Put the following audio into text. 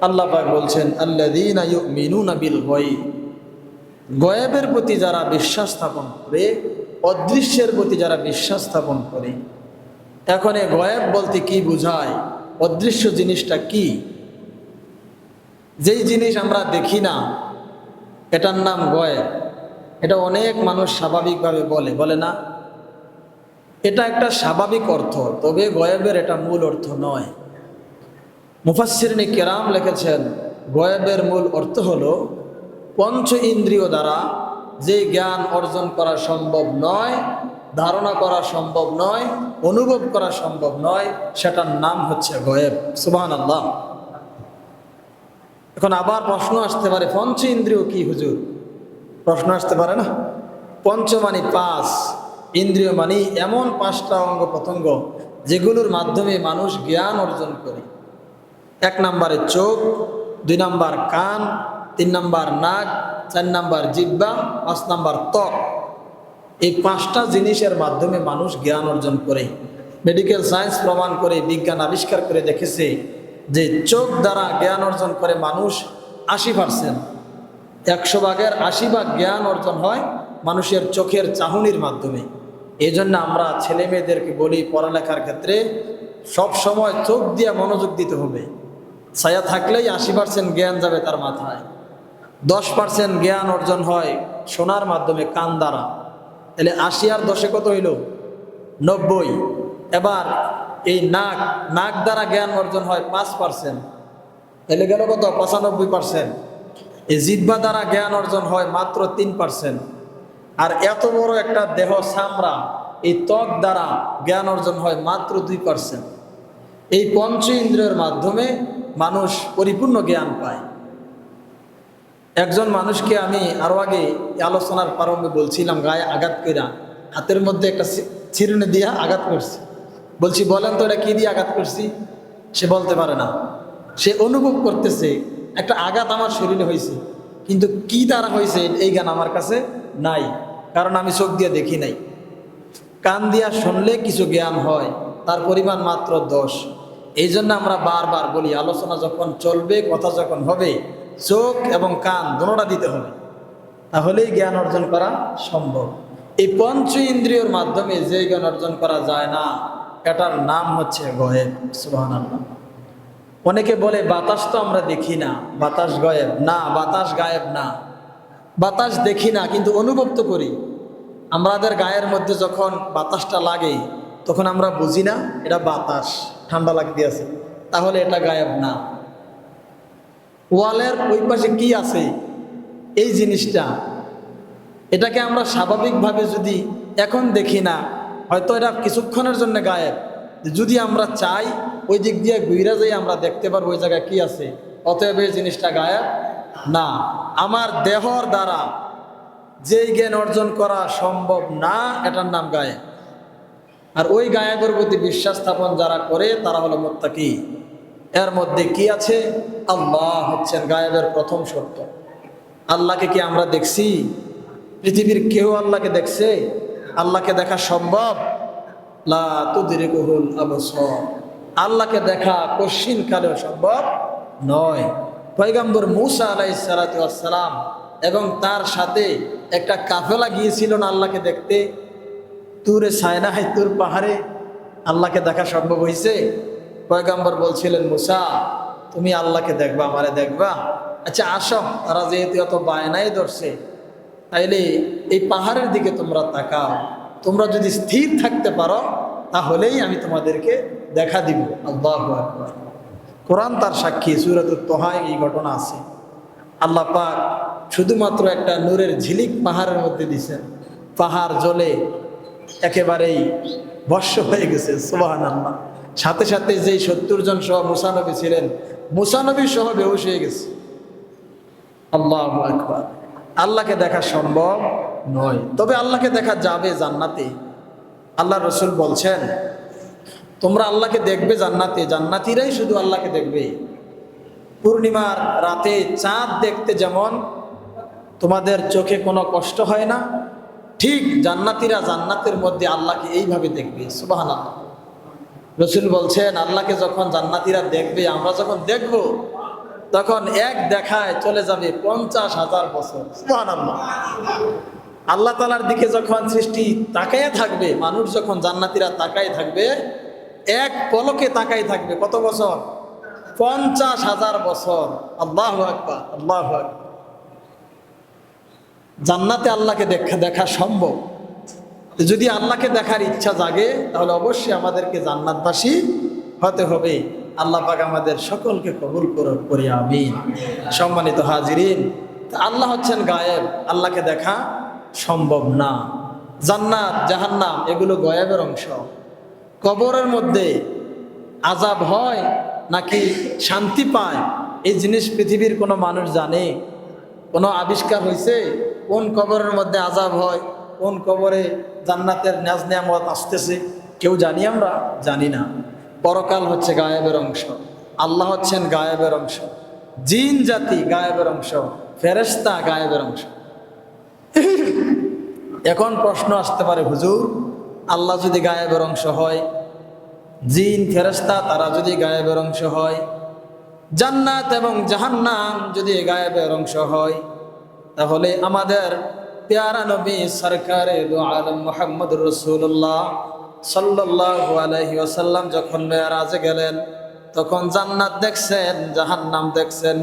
আল্লাহ পাক বলছেন ইউমিনুনা বিল গায়ব। গয়েবের প্রতি যারা বিশ্বাস স্থাপন করে, অদৃশ্যের প্রতি যারা বিশ্বাস স্থাপন করে, এখন এ গয়েব বলতে কি বোঝায়? অদৃশ্য জিনিসটা কি? যেই জিনিস আমরা দেখি না, এটার নাম গয়েব। এটা অনেক মানুষ স্বাভাবিকভাবে বলে বলে না? এটা একটা স্বাভাবিক অর্থ, তবে গয়েবের এটা মূল অর্থ নয়। মুফাসিরনি কেরাম লিখেছেন, গয়েবের মূল অর্থ হলো পঞ্চ ইন্দ্রিয় দ্বারা যে জ্ঞান অর্জন করা সম্ভব নয়, ধারণা করা সম্ভব নয়, অনুভব করা সম্ভব নয়, সেটার নাম হচ্ছে গয়েব। সুবাহান আল্লাহ এখন আবার প্রশ্ন আসতে পারে, পঞ্চ ইন্দ্রিয় কি হুজুর? প্রশ্ন আসতে পারে না? পঞ্চ মানে পাঁচ, ইন্দ্রিয় মানে এমন পাঁচটা অঙ্গ প্রত্যঙ্গ যেগুলোর মাধ্যমে মানুষ জ্ঞান অর্জন করে। এক নম্বরে চোখ, দুই নম্বর কান, তিন নম্বর নাক, চার নম্বর জিব্বা পাঁচ নম্বর ত্বক। এই পাঁচটা জিনিসের মাধ্যমে মানুষ জ্ঞান অর্জন করে। মেডিকেল সায়েন্স প্রমাণ করে, বিজ্ঞান আবিষ্কার করে দেখেছে যে চোখ দ্বারা জ্ঞান অর্জন করে মানুষ আশি পার্সেন্ট। একশো ভাগের আশি ভাগ জ্ঞান অর্জন হয় মানুষের চোখের চাহনির মাধ্যমে। এই জন্য আমরা ছেলে মেয়েদেরকে বলি, পড়ালেখার ক্ষেত্রে সব সময় চোখ দিয়ে মনোযোগ দিতে হবে। ছায়া থাকলেই আশি পার্সেন্ট জ্ঞান যাবে তার মাথায়। দশ পার্সেন্ট জ্ঞান অর্জন হয় শোনার মাধ্যমে, কান দ্বারা। তাহলে আশি আর দশে কত হইল? নব্বই। এবার এই নাক নাক দ্বারা জ্ঞান অর্জন হয় পাঁচ পার্সেন্ট তাহলে গেল কত? পঁচানব্বই পার্সেন্ট এই জিব্বা দ্বারা জ্ঞান অর্জন হয় মাত্র তিন পার্সেন্ট আর এত বড় একটা দেহ সামরা এই ত্বক দ্বারা জ্ঞান অর্জন হয় মাত্র দুই পার্সেন্ট এই পঞ্চ ইন্দ্রিয়ের মাধ্যমে মানুষ পরিপূর্ণ জ্ঞান পায়। একজন মানুষকে আমি আরও আগে আলোচনার প্রারম্ভে বলছিলাম, গায়ে আঘাত কইরা। হাতের মধ্যে একটা ছিরুনি দিয়া আঘাত করছি। বলছি, বলেন তো এটা কি দিয়ে আঘাত করছি? সে বলতে পারে না। সে অনুভব করতেছে, একটা আঘাত আমার শরীরে হয়েছে কিন্তু কি দ্বারা হয়েছে এই জ্ঞান আমার কাছে নাই, কারণ আমি চোখ দিয়ে দেখি নাই। কান দিয়া শুনলে কিছু জ্ঞান হয়, তার পরিমাণ মাত্র দশ। এই জন্য আমরা বারবার বলি, আলোচনা যখন চলবে, কথা যখন হবে, চোখ এবং কান দুটোটা দিতে হবে। তাহলেই জ্ঞান অর্জন করা সম্ভব। এই পঞ্চ ইন্দ্রিয়র মাধ্যমে যে জ্ঞান অর্জন করা যায় না, এটার নাম হচ্ছে গয়েব সুবাহ অনেকে বলে, বাতাস তো আমরা দেখি না, বাতাস গয়েব। না, বাতাস গায়েব না। বাতাস দেখি না, কিন্তু অনুভব তো করি। আমাদের গায়ের মধ্যে যখন বাতাসটা লাগে, তখন আমরা বুঝি না, এটা বাতাস। ঠান্ডা লাগতে আছে, তাহলে এটা গায়েব না। ওয়ালের ওই পাশে কি আছে? এই জিনিসটা। এটাকে আমরা স্বাভাবিকভাবে যদি এখন দেখি না, হয়তো এটা কিছুক্ষণের জন্য গায়েব। যদি আমরা চাই, ওই দিক দিয়ে ঘুরে যাই, আমরা দেখতে পারব ওই জায়গায় কি আছে। অতএব এই জিনিসটা গায়েব না। আমার দেহর দ্বারা যেই জ্ঞান অর্জন করা সম্ভব না, এটার নাম গায়েব। আর ওই গায়েবের প্রতি বিশ্বাস স্থাপন যারা করে, তারা হলো মোত্তাকি। এর মধ্যে কি আছে? আল্লাহ হচ্ছেন গায়েবের প্রথম সত্য। আল্লাহকে কি আমরা দেখছি? পৃথিবীর কেউ আল্লাহকে দেখছে? আল্লাহকে দেখা সম্ভব? লা আল্লাহকে দেখা কশিন কালেও সম্ভব নয়। পয়গম্বর মুসা আলাইহিস সালাতু ওয়াস সালাম এবং তার সাথে একটা কাফেলা গিয়েছিল না আল্লাহকে দেখতে? তুরে সায়না তুর পাহাড়ে আল্লাহকে দেখা সম্ভব হয়েছে পয়গাম্বর বলছিলেন, মুসা, তুমি আল্লাহকে দেখবা, আমারে দেখবা। আচ্ছা আসো, তারা যেহেতু এত বায়নাই ধরছে, তাইলে এই পাহাড়ের দিকে তোমরা তাকাও। তোমরা যদি স্থির থাকতে পারো, তাহলেই আমি তোমাদেরকে দেখা দিব। আল্লাহ কোরআন তার সাক্ষী সুরত তোহায় এই ঘটনা আছে। আল্লাহ পাক শুধুমাত্র একটা নূরের ঝিলিক পাহাড়ের মধ্যে দিছেন। পাহাড় জলে একেবারেই বর্ষ হয়ে গেছে সোবাহান আল্লাহ সাথে সাথে যেই সত্তর জন সহ মুসানবী ছিলেন, মুসানবী সহ বেহুশ হয়ে গেছে। আল্লাহ আল্লাহকে দেখা সম্ভব নয়। তবে আল্লাহকে দেখা যাবে জান্নাতে। আল্লাহ রসুল বলছেন, তোমরা আল্লাহকে দেখবে জান্নাতে। জান্নাতিরাই শুধু আল্লাহকে দেখবে। পূর্ণিমার রাতে চাঁদ দেখতে যেমন তোমাদের চোখে কোনো কষ্ট হয় না ঠিক জান্নাতিরা জান্নাতের মধ্যে আল্লাহকে এইভাবে দেখবে সুবাহান রসুল বলছেন, আল্লাহকে যখন জান্নাতিরা দেখবে, আমরা যখন দেখব, তখন এক দেখায় চলে যাবে পঞ্চাশ হাজার বছর, সুবহানাল্লাহ। আল্লাহ তালার দিকে যখন সৃষ্টি তাকাইয়া থাকবে, মানুষ যখন জান্নাতিরা তাকাই থাকবে, এক পলকে তাকাই থাকবে, কত বছর? পঞ্চাশ হাজার বছর। আল্লাহ আকবার আল্লাহ আকবার। জান্নাতে আল্লাহকে দেখা দেখা সম্ভব। যদি আল্লাহকে দেখার ইচ্ছা জাগে, তাহলে অবশ্যই আমাদেরকে জান্নাতবাসী হতে হবে। আল্লাহ পাক আমাদের সকলকে কবুল করি আমি সম্মানিত হাজিরিন, আল্লাহ হচ্ছেন গায়েব, আল্লাহকে দেখা সম্ভব না। জান্নাত, জাহান্নাম, এগুলো গয়েবের অংশ। কবরের মধ্যে আজাব হয় নাকি শান্তি পায়, এই জিনিস পৃথিবীর কোনো মানুষ জানে। কোনো আবিষ্কার হয়েছে কোন কবরের মধ্যে আজাব হয়, কোন কবরে জান্নাতের নাজ নিয়ামত আসতেছে, কেউ জানি আমরা? জানি না। পরকাল হচ্ছে গায়েবের অংশ, আল্লাহ হচ্ছেন গায়েবের অংশ, জিন জাতি গায়েবের অংশ ফেরেস্তা গায়েবের অংশ। এখন প্রশ্ন আসতে পারে, হুজুর, আল্লাহ যদি গায়েবের অংশ হয়, জিন ফেরেস্তা তারা যদি গায়েবের অংশ হয়, জান্নাত এবং জাহান্নাম যদি গায়েবের অংশ হয় তাহলে আমাদের পেয়ারা নবী সরকারে দু আলম মোহাম্মদ রসুল্লাহ সাল্লাহ আলহি ওসাল্লাম যখন মেয়ারাজে গেলেন, তখন জান্নাত দেখছেন, জাহান্নাম দেখছেন।